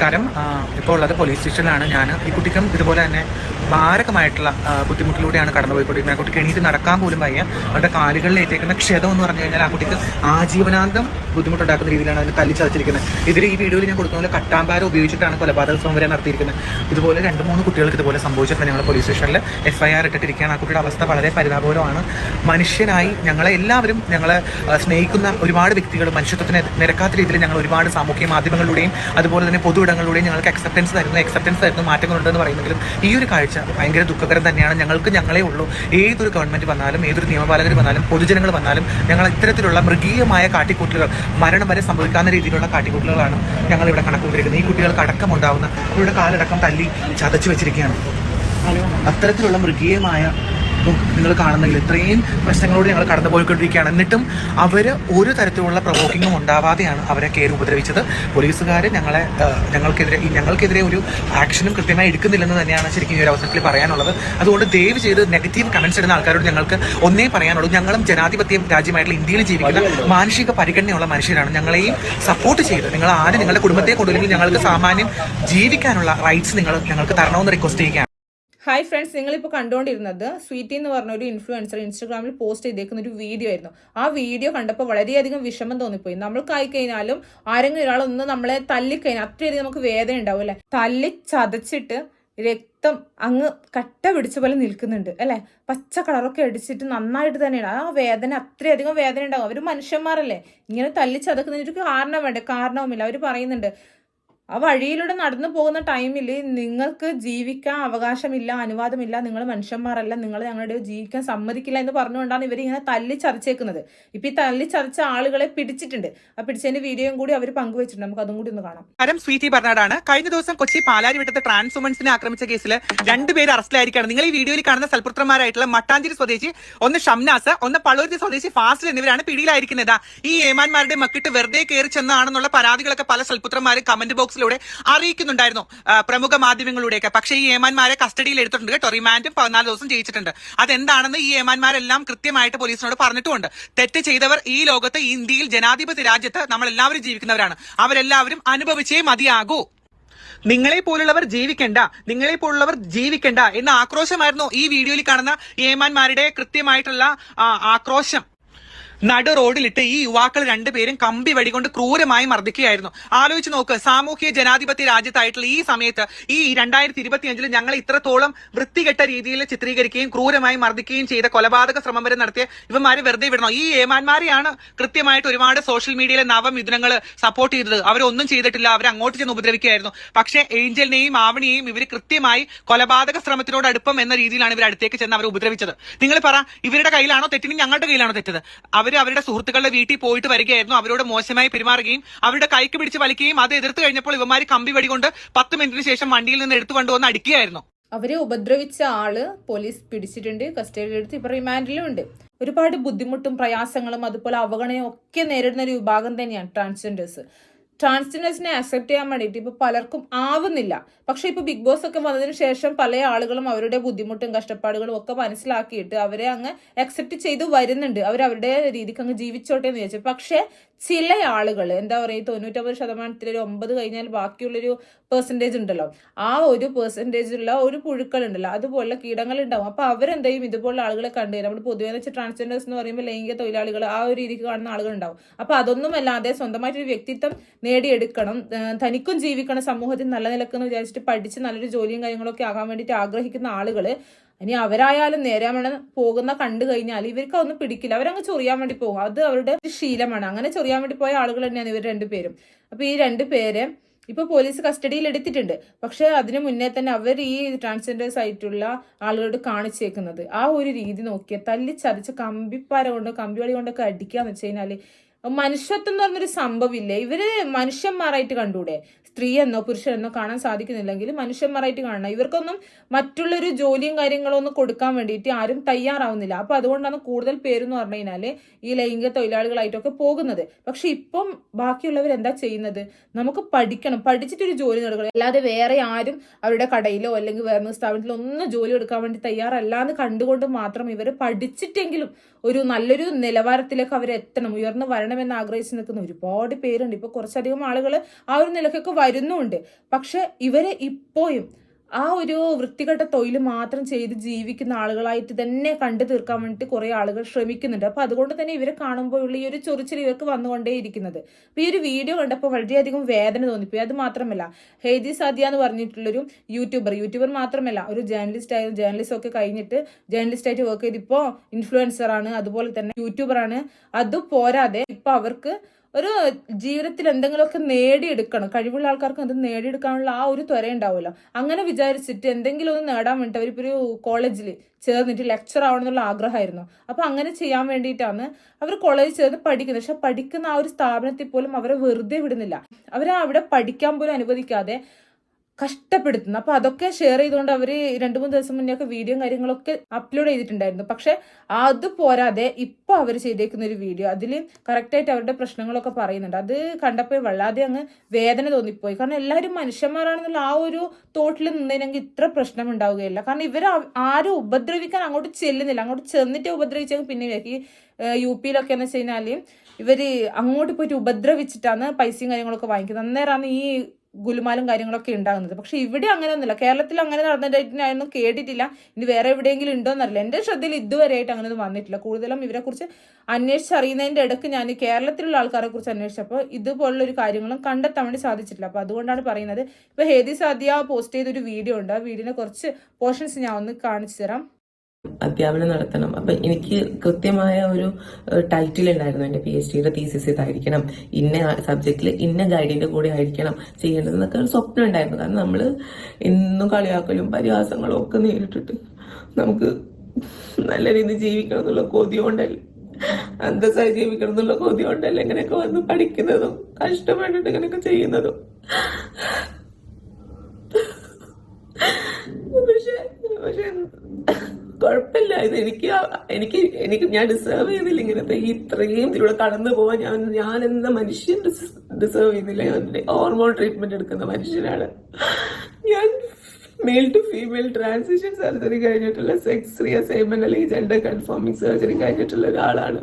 നമസ്കാരം. ഇപ്പോൾ ഉള്ളത് പോലീസ് സ്റ്റേഷനിലാണ് ഞാൻ ഈ കുട്ടിക്കും ഇതുപോലെ തന്നെ മാരകമായിട്ടുള്ള ബുദ്ധിമുട്ടിലൂടെയാണ് കടന്നുപോയിക്കൊണ്ടിരിക്കുന്നത് ആ കുട്ടിക്ക് എണീറ്റ് നടക്കാൻ പോലും വയ്യ. അവരുടെ കാലുകളിൽ ഏറ്റേക്കുന്ന ക്ഷതം എന്ന് പറഞ്ഞു കഴിഞ്ഞാൽ ആ കുട്ടിക്ക് ആജീവനാന്തം ബുദ്ധിമുട്ടുണ്ടാക്കുന്ന രീതിയിലാണ് അതിന് തല്ലി ചതച്ചിരിക്കുന്നത്. ഇതിൽ ഈ വീഡിയോയിൽ ഞാൻ കൊടുക്കുന്ന പോലെ കട്ടാമ്പാര ഉപയോഗിച്ചിട്ടാണ് കൊലപാതക സംവരം നടത്തിയിരിക്കുന്നത്. ഇതുപോലെ രണ്ട് മൂന്ന് കുട്ടികൾക്ക് ഇതുപോലെ സംഭവിച്ചപ്പോൾ ഞങ്ങൾ പോലീസ് സ്റ്റേഷനിൽ എഫ് ഐ ആർ ഇട്ടിട്ടിരിക്കുകയാണ്. ആ കുട്ടിയുടെ അവസ്ഥ വളരെ പരിതാപകരമാണ്. മനുഷ്യനായി ഞങ്ങളെ എല്ലാവരും ഞങ്ങളെ സ്നേഹിക്കുന്ന ഒരുപാട് വ്യക്തികൾ മനുഷ്യത്വത്തിന് നിരക്കാത്ത രീതിയിൽ ഞങ്ങൾ ഒരുപാട് സാമൂഹ്യ മാധ്യമങ്ങളിലൂടെയും അതുപോലെ തന്നെ പൊതു ഇടങ്ങളിലൂടെയും ഞങ്ങൾക്ക് അക്സെപ്റ്റൻസ് തരുന്നു അക്സെപ്റ്റൻസ് തരുന്നു മാറ്റങ്ങളുണ്ടെന്ന് പറയുന്നെങ്കിലും ഈ ഒരു കാഴ്ച ഭയങ്കര ദുഃഖകരം തന്നെയാണ്. ഞങ്ങൾക്ക് ഞങ്ങളെ ഉള്ളൂ. ഏതൊരു ഗവൺമെന്റ് വന്നാലും ഏതൊരു നിയമപാലകർ വന്നാലും പൊതുജനങ്ങൾ വന്നാലും ഞങ്ങൾ ഇത്തരത്തിലുള്ള മൃഗീയമായ കാട്ടിക്കൂട്ടലുകൾ മരണം വരെ സംഭവിക്കാവുന്ന രീതിയിലുള്ള കാട്ടിക്കൂട്ടലുകളാണ് ഞങ്ങൾ ഇവിടെ കണക്കുകൊണ്ടിരിക്കുന്നത് ഈ കുട്ടികൾക്ക് അടക്കമുണ്ടാവുന്ന അവരുടെ കാലടക്കം തല്ലി ചതച്ചു വെച്ചിരിക്കുകയാണ്. അത്തരത്തിലുള്ള മൃഗീയമായ നിങ്ങൾ കാണുന്നെങ്കിൽ ഇത്രയും പ്രശ്നങ്ങളോട് ഞങ്ങൾ കടന്നു പോയിക്കൊണ്ടിരിക്കുകയാണ് എന്നിട്ടും അവർ ഒരു തരത്തിലുള്ള പ്രവോക്കിങ്ങും ഉണ്ടാവാതെയാണ് അവരെ കയറി ഉപദ്രവിച്ചത്. പോലീസുകാർ ഞങ്ങളെ ഞങ്ങൾക്കെതിരെ ഞങ്ങൾക്കെതിരെ ഒരു ആക്ഷനും കൃത്യമായി എടുക്കുന്നില്ലെന്ന് തന്നെയാണ് ശരിക്കും ഈ ഒരു അവസരത്തിൽ പറയാനുള്ളത്. അതുകൊണ്ട് ദയവ് ചെയ്ത് നെഗറ്റീവ് കമൻസ് ഇടുന്ന ആൾക്കാരോട് ഞങ്ങൾക്ക് ഒന്നേ പറയാനുള്ളൂ. ഞങ്ങളും ജനാധിപത്യ രാജ്യമായിട്ടുള്ള ഇന്ത്യയിൽ ജീവിക്കുന്ന മാനുഷിക പരിഗണനയുള്ള മനുഷ്യരാണ്. ഞങ്ങളെയും സപ്പോർട്ട് ചെയ്ത് നിങ്ങൾ ആരും നിങ്ങളുടെ കുടുംബത്തെ കൊണ്ടുവരുമ്പോൾ ഞങ്ങൾക്ക് സാമാന്യം ജീവിക്കാനുള്ള റൈറ്റ്സ് നിങ്ങൾ ഞങ്ങൾക്ക് തരണമെന്ന് റിക്വസ്റ്റ് ചെയ്യുകയാണ്. ഹായ് ഫ്രണ്ട്സ് നിങ്ങളിപ്പോൾ കണ്ടുകൊണ്ടിരുന്നത് സ്വീറ്റി എന്ന് പറഞ്ഞ ഒരു ഇൻഫ്ലുവൻസർ ഇൻസ്റ്റാഗ്രാമിൽ പോസ്റ്റ് ചെയ്തേക്കുന്ന ഒരു വീഡിയോ ആയിരുന്നു. ആ വീഡിയോ കണ്ടപ്പോൾ വളരെയധികം വിഷമം തോന്നിപ്പോയി. നമ്മൾക്കായി കഴിഞ്ഞാലും ആരെങ്കിലും ഒരാളൊന്ന് നമ്മളെ തല്ലിക്കഴിഞ്ഞാൽ അത്രയധികം നമുക്ക് വേദന ഉണ്ടാവും അല്ലേ? തല്ലി ചതച്ചിട്ട് രക്തം അങ്ങ് കട്ട പിടിച്ച പോലെ നിൽക്കുന്നുണ്ട് അല്ലേ? പച്ച കളറൊക്കെ അടിച്ചിട്ട് നന്നായിട്ട് തന്നെയാണ്. ആ വേദന അത്രയധികം വേദന ഉണ്ടാവും. അവർ മനുഷ്യന്മാരല്ലേ? ഇങ്ങനെ തല്ലി ചതക്കുന്നതിനൊരു കാരണം വേണ്ട. കാരണവുമില്ല. അവർ പറയുന്നുണ്ട് ആ വഴിയിലൂടെ നടന്നു പോകുന്ന ടൈമിൽ നിങ്ങൾക്ക് ജീവിക്കാൻ അവകാശമില്ല അനുവാദമില്ല നിങ്ങൾ മനുഷ്യന്മാരല്ല നിങ്ങൾ ഞങ്ങളുടെ ജീവിക്കാൻ സമ്മതിക്കില്ല എന്ന് പറഞ്ഞുകൊണ്ടാണ് ഇങ്ങനെ തല്ലി ചർച്ചേക്കുന്നത് ഇപ്പൊ ഈ തല്ലി ചർച്ച ആളുകളെ പിടിച്ചിട്ടുണ്ട്. ആ പിടിച്ചതിന്റെ വീഡിയോയും കൂടി അവർ പങ്കുവച്ചിട്ടുണ്ട്. നമുക്ക് അതും കൂടി ഒന്ന് കാണാം. ഹരം സ്വീറ്റി ബർണാഡാണ് കഴിഞ്ഞ ദിവസം കൊച്ചി പാലാരി വിട്ടത്തെ ട്രാൻസ് വുമൻസിനെ ആക്രമിച്ച കേസിൽ രണ്ടുപേര് അറസ്റ്റിലായിരിക്കുകയാണ് നിങ്ങൾ ഈ വീഡിയോയിൽ കാണുന്ന സൽപുത്രന്മാരായിട്ടുള്ള മട്ടാഞ്ചേരി സ്വദേശി ഒന്ന് ഷംനാസ് ഒന്ന് പളൂരുത്തി സ്വദേശി ഫാസിൽ എന്നിവരാണ് പിടിയിലായിരിക്കുന്നത്. ഈ ഏമാന്മാരുടെ മക്കിട്ട് വെറുതെ കയറി ചെന്നാണെന്നുള്ള പരാതികളൊക്കെ പല സൽപുത്രന്മാരും കമന്റ് ബോക്സിലൂടെ അറിയിക്കുന്നുണ്ടായിരുന്നു പ്രമുഖ മാധ്യമങ്ങളിലൂടെയൊക്കെ. പക്ഷേ ഈ ഏമാന്മാരെ കസ്റ്റഡിയിൽ എടുത്തിട്ടുണ്ട് കേട്ടോ. റിമാൻഡും പതിനാല് ദിവസം ജയിച്ചിട്ടുണ്ട്. അതെന്താണെന്ന് ഈ ഏമാന്മാരെല്ലാം കൃത്യമായിട്ട് പോലീസിനോട് പറഞ്ഞിട്ടുമുണ്ട്. തെറ്റ് ചെയ്തവർ ഈ ലോകത്ത് ഇന്ത്യയിൽ ജനാധിപത്യ രാജ്യത്ത് നമ്മൾ എല്ലാവരും ജീവിക്കുന്നവരാണ്. അവരെല്ലാവരും അനുഭവിച്ചേ മതിയാകൂ. നിങ്ങളെ പോലുള്ളവർ ജീവിക്കണ്ട നിങ്ങളെ പോലുള്ളവർ ജീവിക്കണ്ട എന്ന ആക്രോശമായിരുന്നു ഈ വീഡിയോയിൽ കാണുന്ന ഏമാന്മാരുടെ കൃത്യമായിട്ടുള്ള ആക്രോശം. നടു റോഡിലിട്ട് ഈ യുവാക്കൾ രണ്ടുപേരും കമ്പി വെടികൊണ്ട് ക്രൂരമായി മർദ്ദിക്കുകയായിരുന്നു. ആലോചിച്ച് നോക്ക് സാമൂഹ്യ ജനാധിപത്യ രാജ്യത്തായിട്ടുള്ള ഈ സമയത്ത് ഈ രണ്ടായിരത്തി ഇരുപത്തിയഞ്ചിൽ ഞങ്ങൾ ഇത്രത്തോളം വൃത്തികെട്ട രീതിയിൽ ചിത്രീകരിക്കുകയും ക്രൂരമായി മർദ്ദിക്കുകയും ചെയ്ത കൊലപാതക ശ്രമം വരെ നടത്തിയ ഇവന്മാരെ വെറുതെ വിടണോ? ഈ ഏമാന്മാരെയാണ് കൃത്യമായിട്ട് ഒരുപാട് സോഷ്യൽ മീഡിയയിലെ നവമിഥുനങ്ങൾ സപ്പോർട്ട് ചെയ്തത്. അവരൊന്നും ചെയ്തിട്ടില്ല. അവർ അങ്ങോട്ട് ചെന്ന് ഉപദ്രവിക്കുകയായിരുന്നു. പക്ഷേ ഏഞ്ചലിനെയും ആവണിയെയും ഇവർ കൃത്യമായി കൊലപാതക ശ്രമത്തിനോട് അടുപ്പം എന്ന രീതിയിലാണ് ഇവർ അടുത്തേക്ക് ചെന്ന് അവരെ ഉപദ്രവിച്ചത്. നിങ്ങൾ പറ ഇവരുടെ കയ്യിലാണോ തെറ്റിന് ഞങ്ങളുടെ കയ്യിലാണോ തെറ്റത്? അവർ അവരുടെ സുഹൃത്തുക്കളുടെ വീട്ടിൽ പോയിട്ട് വരികയായിരുന്നു. അവരോട് മോശമായി പെരുമാറുകയും അവരുടെ കൈക്ക് പിടിച്ച് വലിക്കുകയും അത് എതിർത്ത് കഴിഞ്ഞപ്പോൾ ഇവന്മാർ കമ്പി വെടികൊണ്ട് പത്ത് മിനിറ്റിന് ശേഷം വണ്ടിയിൽ നിന്ന് എടുത്തു കൊണ്ടുവന്ന് അടിക്കുകയായിരുന്നു. അവരെ ഉപദ്രവിച്ച ആൾ പോലീസ് പിടിച്ചിട്ടുണ്ട് കസ്റ്റഡിയിൽ എടുത്ത് ഇപ്പൊ റിമാൻഡിലും ഉണ്ട്. ഒരുപാട് ബുദ്ധിമുട്ടും പ്രയാസങ്ങളും അതുപോലെ അവഗണനയും ഒക്കെ നേരിടുന്ന ഒരു വിഭാഗം തന്നെയാണ് ട്രാൻസ്ജെൻഡേഴ്സ്. ട്രാൻസ്ജെൻഡേഴ്സിനെ അക്സെപ്റ്റ് ചെയ്യാൻ വേണ്ടിയിട്ട് ഇപ്പൊ പലർക്കും ആവുന്നില്ല. പക്ഷെ ഇപ്പൊ ബിഗ് ബോസ് ഒക്കെ വന്നതിന് ശേഷം പല ആളുകളും അവരുടെ ബുദ്ധിമുട്ടും കഷ്ടപ്പാടുകളും ഒക്കെ മനസ്സിലാക്കിയിട്ട് അവരെ അങ്ങ് അക്സെപ്റ്റ് ചെയ്തു വരുന്നുണ്ട്. അവർ അവരുടെ രീതിക്ക് അങ്ങ് ജീവിച്ചോട്ടെ എന്ന് വിചാരിച്ചു. പക്ഷെ ചില ആളുകൾ എന്താ പറയുക തൊണ്ണൂറ്റൊമ്പത് ശതമാനത്തിൽ ഒരു ഒമ്പത് കഴിഞ്ഞാൽ ബാക്കിയുള്ളൊരു പെർസെന്റേജ് ഉണ്ടല്ലോ. ആ ഒരു പെർസെന്റേജുള്ള ഒരു പുഴുക്കൾ ഉണ്ടല്ലോ. അതുപോലുള്ള കീടങ്ങൾ ഉണ്ടാവും. അപ്പോൾ അവരെന്ത് ഇതുപോലുള്ള ആളുകളെ കണ്ടു നമ്മൾ പൊതുവേ വെച്ച് ട്രാൻസ്ജെൻഡേഴ്സ് എന്ന് പറയുമ്പോൾ ലൈംഗിക തൊഴിലാളികൾ ആ ഒരു രീതിക്ക് കാണുന്ന ആളുകൾ ഉണ്ടാവും. അപ്പൊ അതൊന്നുമല്ലാതെ സ്വന്തമായിട്ടൊരു വ്യക്തിത്വം നേടിയെടുക്കണം. തനിക്കും ജീവിക്കണം സമൂഹത്തിൽ നല്ല നിലക്കെന്ന് വിചാരിച്ചിട്ട് പഠിച്ച് നല്ലൊരു ജോലിയും കാര്യങ്ങളൊക്കെ ആകാൻ വേണ്ടിയിട്ട് ആഗ്രഹിക്കുന്ന ആളുകൾ ഇനി അവരായാലും നേരാമണ പോകുന്ന കണ്ടു കഴിഞ്ഞാൽ ഇവർക്ക് അതൊന്നും പിടിക്കില്ല. അവരങ്ങ് ചൊറിയാൻ വേണ്ടി പോകും. അത് അവരുടെ ഒരു ശീലമാണ്. അങ്ങനെ ചൊറിയാൻ വേണ്ടി പോയ ആളുകൾ തന്നെയാണ് ഇവർ രണ്ടുപേരും. അപ്പൊ ഈ രണ്ടു പേരെ ഇപ്പൊ പോലീസ് കസ്റ്റഡിയിൽ എടുത്തിട്ടുണ്ട്. പക്ഷെ അതിനു മുന്നേ തന്നെ അവർ ഈ ട്രാൻസ്ജെൻഡേഴ്സ് ആയിട്ടുള്ള ആളുകളോട് കാണിച്ചേക്കുന്നത്. ആ ഒരു രീതി നോക്കിയാൽ തല്ലിച്ചതിച്ച് ചതച്ച് കമ്പിപ്പാര കൊണ്ടോ കമ്പിവളി കൊണ്ടൊക്കെ അടിക്കുക എന്ന് വെച്ച് കഴിഞ്ഞാൽ മനുഷ്യത്വം എന്ന് പറഞ്ഞൊരു സംഭവമില്ലേ ഇവർ മനുഷ്യന്മാരായിട്ട് കണ്ടൂടെ? സ്ത്രീ എന്നോ പുരുഷനെന്നോ കാണാൻ സാധിക്കുന്നില്ലെങ്കിൽ മനുഷ്യന്മാരായിട്ട് കാണണം. ഇവർക്കൊന്നും മറ്റുള്ളൊരു ജോലിയും കാര്യങ്ങളും ഒന്നും കൊടുക്കാൻ വേണ്ടിയിട്ട് ആരും തയ്യാറാവുന്നില്ല. അപ്പോൾ അതുകൊണ്ടാണ് കൂടുതൽ പേരെന്ന് പറഞ്ഞു കഴിഞ്ഞാൽ ഈ ലൈംഗിക തൊഴിലാളികളായിട്ടൊക്കെ പോകുന്നത്. പക്ഷെ ഇപ്പം ബാക്കിയുള്ളവർ എന്താ ചെയ്യുന്നത്? നമുക്ക് പഠിക്കണം. പഠിച്ചിട്ടൊരു ജോലി നടക്കണം. അല്ലാതെ വേറെ ആരും അവരുടെ കടയിലോ അല്ലെങ്കിൽ വേറെ സ്ഥാപനത്തിലോ ഒന്നും ജോലി എടുക്കാൻ വേണ്ടി തയ്യാറല്ല എന്ന് കണ്ടുകൊണ്ട് മാത്രം ഇവർ പഠിച്ചിട്ടെങ്കിലും ഒരു നല്ലൊരു നിലവാരത്തിലേക്ക് അവർ എത്തണം ഉയർന്നു വരണമെന്ന് ആഗ്രഹിച്ച് നിൽക്കുന്ന ഒരുപാട് പേരുണ്ട്. ഇപ്പൊ കുറച്ചധികം ആളുകൾ ആ ഒരു നിലക്കൊക്കെ വരുന്നുമുണ്ട് പക്ഷെ ഇവരെ ഇപ്പോഴും ആ ഒരു വൃത്തികെട്ട തൊഴിൽ മാത്രം ചെയ്ത് ജീവിക്കുന്ന ആളുകളായിട്ട് തന്നെ കണ്ടു തീർക്കാൻ വേണ്ടിയിട്ട് കുറെ ആളുകൾ ശ്രമിക്കുന്നുണ്ട്. അപ്പൊ അതുകൊണ്ട് തന്നെ ഇവരെ കാണുമ്പോഴുള്ള ഈ ഒരു ചൊറിച്ചിൽ ഇവർക്ക് വന്നുകൊണ്ടേയിരിക്കുന്നത്. ഇരിക്കുന്നത് ഈ ഒരു വീഡിയോ കണ്ടപ്പോൾ വളരെയധികം വേദന തോന്നിപ്പോയി. അത് മാത്രമല്ല ഹേദി സാദിയ എന്ന് പറഞ്ഞിട്ടുള്ളൊരു യൂട്യൂബർ യൂട്യൂബർ മാത്രമല്ല ഒരു ജേർണലിസ്റ്റ് ആയ ജേർണലിസ്റ്റ് ഒക്കെ കഴിഞ്ഞിട്ട് ജേർണലിസ്റ്റ് ആയിട്ട് വർക്ക് ചെയ്ത് ഇപ്പോൾ ഇൻഫ്ലുവൻസർ ആണ് അതുപോലെ തന്നെ യൂട്യൂബർ ആണ്. അത് പോരാതെ ഇപ്പൊ അവർക്ക് ഒരു ജീവിതത്തിൽ എന്തെങ്കിലുമൊക്കെ നേടിയെടുക്കണം. കഴിവുള്ള ആൾക്കാർക്ക് അത് നേടിയെടുക്കാനുള്ള ആ ഒരു ത്വര ഉണ്ടാവുമല്ലോ. അങ്ങനെ വിചാരിച്ചിട്ട് എന്തെങ്കിലും ഒന്ന് നേടാൻ വേണ്ടിയിട്ട് അവരിപ്പോൾ ഒരു കോളേജിൽ ചേർന്നിട്ട് ലെക്ചർ ആവണം എന്നുള്ള ആഗ്രഹമായിരുന്നു. അപ്പോൾ അങ്ങനെ ചെയ്യാൻ വേണ്ടിയിട്ടാണ് അവർ കോളേജിൽ ചേർന്ന് പഠിക്കുന്നത്. പക്ഷെ പഠിക്കുന്ന ആ ഒരു സ്ഥാപനത്തിൽ പോലും അവരെ വെറുതെ വിടുന്നില്ല. അവരെ അവിടെ പഠിക്കാൻ പോലും അനുവദിക്കാതെ കഷ്ടപ്പെടുത്തുന്നു. അപ്പൊ അതൊക്കെ ഷെയർ ചെയ്തുകൊണ്ട് അവർ രണ്ടു മൂന്ന് ദിവസം മുന്നേ ഒക്കെ വീഡിയോ കാര്യങ്ങളൊക്കെ അപ്ലോഡ് ചെയ്തിട്ടുണ്ടായിരുന്നു. പക്ഷെ അത് പോരാതെ ഇപ്പൊ അവർ ചെയ്തേക്കുന്ന ഒരു വീഡിയോ അതിൽ കറക്റ്റായിട്ട് അവരുടെ പ്രശ്നങ്ങളൊക്കെ പറയുന്നുണ്ട്. അത് കണ്ടപ്പോൾ വല്ലാതെ അങ്ങ് വേദന തോന്നിപ്പോയി. കാരണം എല്ലാവരും മനുഷ്യന്മാരാണെന്നുള്ള ആ ഒരു തോട്ടിൽ നിന്നതിനെങ്കിൽ ഇത്ര പ്രശ്നം ഉണ്ടാവുകയില്ല. കാരണം ഇവർ ആരും ഉപദ്രവിക്കാൻ അങ്ങോട്ട് ചെല്ലുന്നില്ല. അങ്ങോട്ട് ചെന്നിട്ട് ഉപദ്രവിച്ചെങ്കിൽ പിന്നെ ഈ യു പിയിലൊക്കെ എന്ന് വെച്ച് കഴിഞ്ഞാൽ ഇവർ അങ്ങോട്ട് പോയിട്ട് ഉപദ്രവിച്ചിട്ടാണ് പൈസയും കാര്യങ്ങളൊക്കെ വാങ്ങിക്കുന്നത്. അന്നേരമാണ് ഈ ഗുലുമാലും കാര്യങ്ങളൊക്കെ ഉണ്ടാകുന്നത്. പക്ഷെ ഇവിടെ അങ്ങനെ ഒന്നുമില്ല കേരളത്തിൽ അങ്ങനെ നടന്നിട്ടായിരുന്നു കേട്ടിട്ടില്ല. ഇനി വേറെ എവിടെയെങ്കിലും ഉണ്ടോന്നറിയില്ല എന്റെ ശ്രദ്ധയിൽ ഇതുവരെയായിട്ട് അങ്ങനെ ഒന്നും വന്നിട്ടില്ല. കൂടുതലും ഇവരെക്കുറിച്ച് കുറിച്ച് അന്വേഷിച്ചറിയുന്നതിന്റെ ഇടയ്ക്ക് ഞാൻ കേരളത്തിലുള്ള ആൾക്കാരെ കുറിച്ച് അന്വേഷിച്ചപ്പോൾ ഇതുപോലുള്ള ഒരു കാര്യങ്ങളും കണ്ടെത്താൻ വേണ്ടി സാധിച്ചിട്ടില്ല. അപ്പോൾ അതുകൊണ്ടാണ് പറയുന്നത്. ഇപ്പൊ ഹേദി സാദിയ പോസ്റ്റ് ചെയ്തൊരു വീഡിയോ ഉണ്ട്. ആ വീഡിയോനെ കുറച്ച് പോർഷൻസ് ഞാൻ ഒന്ന് കാണിച്ചു തരാം. അധ്യാപനം നടത്തണം. അപ്പൊ എനിക്ക് കൃത്യമായ ഒരു ടൈറ്റിൽ ഉണ്ടായിരുന്നു എന്റെ പി എച്ച് ഡിയുടെ തീസിസ് ഇതായിരിക്കണം. ഇന്ന സബ്ജക്റ്റിൽ ഇന്ന ഗൈഡിന്റെ കൂടെ ആയിരിക്കണം ചെയ്യേണ്ടതെന്നൊക്കെ ഒരു സ്വപ്നം ഉണ്ടായിരുന്നു. കാരണം നമ്മൾ ഇന്നും കളിയാക്കലും പരിഹാസങ്ങളും ഒക്കെ നേരിട്ടിട്ട് നമുക്ക് നല്ല രീതിയിൽ ജീവിക്കണം എന്നുള്ള കൊതി കൊണ്ടല്ലേ അന്തസ്സായി ജീവിക്കണം എന്നുള്ള കൊതി ഇങ്ങനെയൊക്കെ വന്ന് പഠിക്കുന്നതും കഷ്ടപ്പെട്ടിട്ട് ഇങ്ങനെയൊക്കെ ചെയ്യുന്നതും പക്ഷെ പക്ഷെ ഇത് എനിക്ക് എനിക്ക് എനിക്ക് ഞാൻ ഡിസേർവ് ചെയ്യുന്നില്ല ഇങ്ങനെ. ഈ ഇത്രയും ഇതിലൂടെ കടന്നു പോവാൻ ഞാൻ ഞാൻ എന്ന മനുഷ്യൻ ഡിസേർവ് ചെയ്യുന്നില്ല ഞാൻ ഹോർമോൺ ട്രീറ്റ്മെന്റ് എടുക്കുന്ന മനുഷ്യനാണ്. ഞാൻ male to female transition surgery കഴിഞ്ഞിട്ടുള്ള സെക്സ് റിയസൈൻമെന്റ് അല്ലെങ്കിൽ ജെൻഡർ കൺഫോമിംഗ് സർജറി കഴിഞ്ഞിട്ടുള്ള ഒരാളാണ്.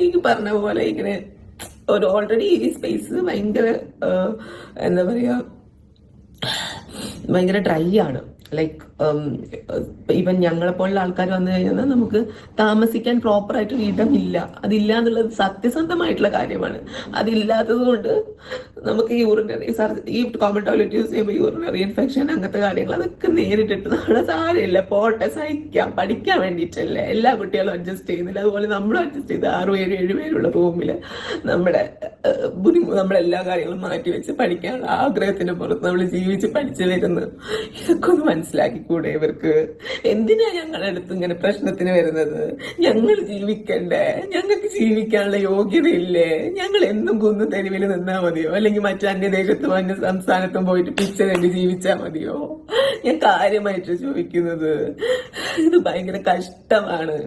എനിക്ക് പറഞ്ഞ പോലെ ഇങ്ങനെ ഒരു ഓൾറെഡി ഈ സ്പേസ് ഭയങ്കര എന്താ പറയാ ഭയങ്കര ഡ്രൈ ആണ്. ലൈക്ക് ഈവൻ ഞങ്ങളെ പോലുള്ള ആൾക്കാർ വന്നു കഴിഞ്ഞാൽ നമുക്ക് താമസിക്കാൻ പ്രോപ്പർ ആയിട്ട് ഇടമില്ല അതില്ല എന്നുള്ളത് സത്യസന്ധമായിട്ടുള്ള കാര്യമാണ്. അതില്ലാത്തത് കൊണ്ട് നമുക്ക് യൂറിനറി ഈ കോമൺ ടോയ്ലറ്റ് യൂസ് ചെയ്യുമ്പോൾ യൂറിനറി ഇൻഫെക്ഷൻ അങ്ങനത്തെ കാര്യങ്ങൾ അതൊക്കെ നേരിട്ടിട്ട് നമ്മുടെ സാരമില്ല. പോട്ടെ സഹിക്കാം. പഠിക്കാൻ വേണ്ടിയിട്ടല്ലേ? എല്ലാ കുട്ടികളും അഡ്ജസ്റ്റ് ചെയ്യുന്നില്ല. അതുപോലെ നമ്മൾ അഡ്ജസ്റ്റ് ചെയ്ത് ആറും ഏഴും ഏഴ് പേരുള്ള റൂമിൽ നമ്മുടെ ബുദ്ധിമുട്ട് ബുദ്ധിമുട്ട് നമ്മളെല്ലാ കാര്യങ്ങളും മാറ്റി വെച്ച് പഠിക്കാനുള്ള ആഗ്രഹത്തിന് പുറത്ത് നമ്മൾ ജീവിച്ച് പഠിച്ചു വരുന്നു ഇതൊക്കെ ഒന്ന് മനസ്സിലാക്കിക്കൂടെ ഇവർക്ക്? എന്തിനാ ഞങ്ങളുടെ അടുത്ത് ഇങ്ങനെ പ്രശ്നത്തിന് വരുന്നത്? ഞങ്ങൾ ജീവിക്കണ്ടേ? ഞങ്ങൾക്ക് ജീവിക്കാനുള്ള യോഗ്യതയില്ലേ? ഞങ്ങൾ എന്നും കുന്നു തെരുവിൽ നിന്നാ മതിയോ? അല്ലെങ്കിൽ മറ്റു അന്യദേശത്തും അന്യ സംസ്ഥാനത്തും പോയിട്ട് പിച്ച കണ്ടി ജീവിച്ചാ മതിയോ? ഞാൻ കാര്യമായിട്ട് ചോദിക്കുന്നത്. ഇത് ഭയങ്കര കഷ്ടമാണ്.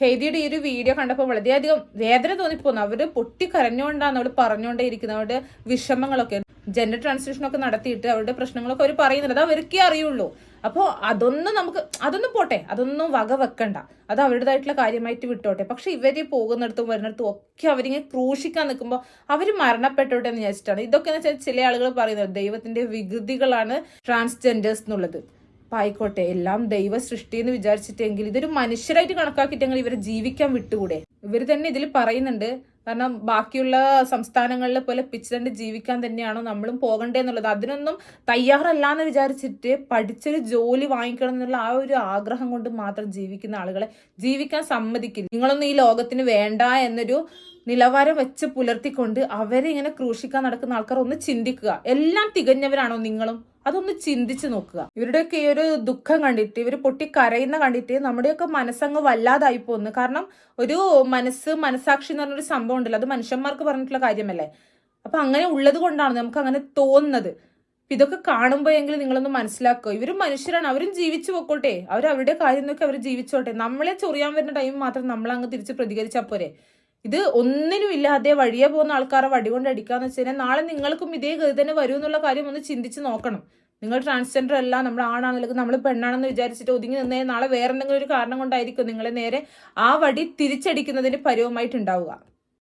ഹെയ്തിയുടെ ഈ ഒരു വീഡിയോ കണ്ടപ്പോൾ വളരെയധികം വേദന തോന്നിപ്പോന്നു. അവർ പൊട്ടിക്കരഞ്ഞുകൊണ്ടാണ് അവൾ പറഞ്ഞുകൊണ്ടേ ഇരിക്കുന്നത് അവരുടെ വിഷമങ്ങളൊക്കെ. ജെൻഡർ ട്രാൻസ്ലേഷൻ ഒക്കെ നടത്തിയിട്ട് അവരുടെ പ്രശ്നങ്ങളൊക്കെ അവർ പറയുന്നുണ്ട്. അത് അവർക്കേ അറിയുള്ളൂ. അപ്പോൾ അതൊന്നും നമുക്ക് അതൊന്നും പോട്ടെ. അതൊന്നും വക വെക്കണ്ട. അത് അവരുടേതായിട്ടുള്ള കാര്യമായിട്ട് വിട്ടോട്ടെ. പക്ഷെ ഇവർ പോകുന്നിടത്തും വരുന്നിടത്തും ഒക്കെ അവരിങ്ങനെ ക്രൂശിക്കാൻ നിൽക്കുമ്പോൾ അവർ മരണപ്പെട്ടോട്ടെ എന്ന് വിചാരിച്ചിട്ടാണ്. ഇതൊക്കെ എന്ന് വെച്ചാൽ ചില ആളുകൾ പറയുന്നത് ദൈവത്തിന്റെ വികൃതികളാണ് ട്രാൻസ്ജെൻഡേഴ്സ് എന്നുള്ളത്. പായിക്കോട്ടെ എല്ലാം ദൈവ സൃഷ്ടി എന്ന് വിചാരിച്ചിട്ടെങ്കിൽ ഇതൊരു മനുഷ്യരായിട്ട് കണക്കാക്കിയിട്ടെങ്കിൽ ഇവരെ ജീവിക്കാൻ വിട്ടുകൂടെ? ഇവർ തന്നെ ഇതിൽ പറയുന്നുണ്ട് കാരണം ബാക്കിയുള്ള സംസ്ഥാനങ്ങളിലെ പോലെ പിച്ചിരണ്ട് ജീവിക്കാൻ തന്നെയാണോ നമ്മളും പോകണ്ടേ എന്നുള്ളത്. അതിനൊന്നും തയ്യാറല്ല എന്ന് വിചാരിച്ചിട്ട് പഠിച്ചൊരു ജോലി വാങ്ങിക്കണം എന്നുള്ള ആ ഒരു ആഗ്രഹം കൊണ്ട് മാത്രം ജീവിക്കുന്ന ആളുകളെ ജീവിക്കാൻ സമ്മതിക്കില്ല. നിങ്ങളൊന്നും ഈ ലോകത്തിന് വേണ്ട എന്നൊരു നിലവാരം വെച്ച് പുലർത്തിക്കൊണ്ട് അവരെ ഇങ്ങനെ ക്രൂശിക്കാൻ നടക്കുന്ന ആൾക്കാർ ഒന്ന് ചിന്തിക്കുക. എല്ലാം തികഞ്ഞവരാണോ നിങ്ങളും? അതൊന്ന് ചിന്തിച്ച് നോക്കുക. ഇവരുടെയൊക്കെ ഈ ഒരു ദുഃഖം കണ്ടിട്ട് ഇവർ പൊട്ടി കരയുന്ന കണ്ടിട്ട് നമ്മുടെയൊക്കെ മനസ്സങ്ങ് വല്ലാതായി പോകുന്നു കാരണം ഒരു മനസ്സ് മനസാക്ഷി എന്ന് പറഞ്ഞൊരു സംഭവം ഉണ്ടല്ലോ. അത് മനുഷ്യന്മാർക്ക് പറഞ്ഞിട്ടുള്ള കാര്യമല്ലേ? അപ്പൊ അങ്ങനെ ഉള്ളത് കൊണ്ടാണ് നമുക്ക് അങ്ങനെ തോന്നുന്നത്. ഇതൊക്കെ കാണുമ്പോഴെങ്കിലും നിങ്ങളൊന്ന് മനസ്സിലാക്കുക. ഇവരും മനുഷ്യരാണ്. അവരും ജീവിച്ചു പോക്കോട്ടെ. അവർ അവരുടെ കാര്യം നോക്കി അവർ ജീവിച്ചോട്ടെ. നമ്മളെ ചൊറിയാൻ വരുന്ന ടൈം മാത്രം നമ്മൾ അങ്ങ് തിരിച്ച് പ്രതികരിച്ചാൽ പോരെ. ഇത് ഒന്നിനും ഇല്ലാതെ വഴിയെ പോകുന്ന ആൾക്കാരെ വടി കൊണ്ട് അടിക്കാന്ന് വെച്ച് കഴിഞ്ഞാൽ നാളെ നിങ്ങൾക്കും ഇതേ ഗതി തന്നെ വരും എന്നുള്ള കാര്യം ഒന്ന് ചിന്തിച്ച് നോക്കണം. നിങ്ങൾ ട്രാൻസ്ജെൻഡർ അല്ല നമ്മൾ ആണാണെങ്കിലും നമ്മൾ പെണ്ണാണെന്ന് വിചാരിച്ചിട്ട് ഒതുങ്ങി നിന്നേ നാളെ വേറെ എന്തെങ്കിലും ഒരു കാരണം കൊണ്ടായിരിക്കും നിങ്ങളെ നേരെ ആ വടി തിരിച്ചടിക്കുന്നതിന് പരുവമായിട്ടുണ്ടാവുക.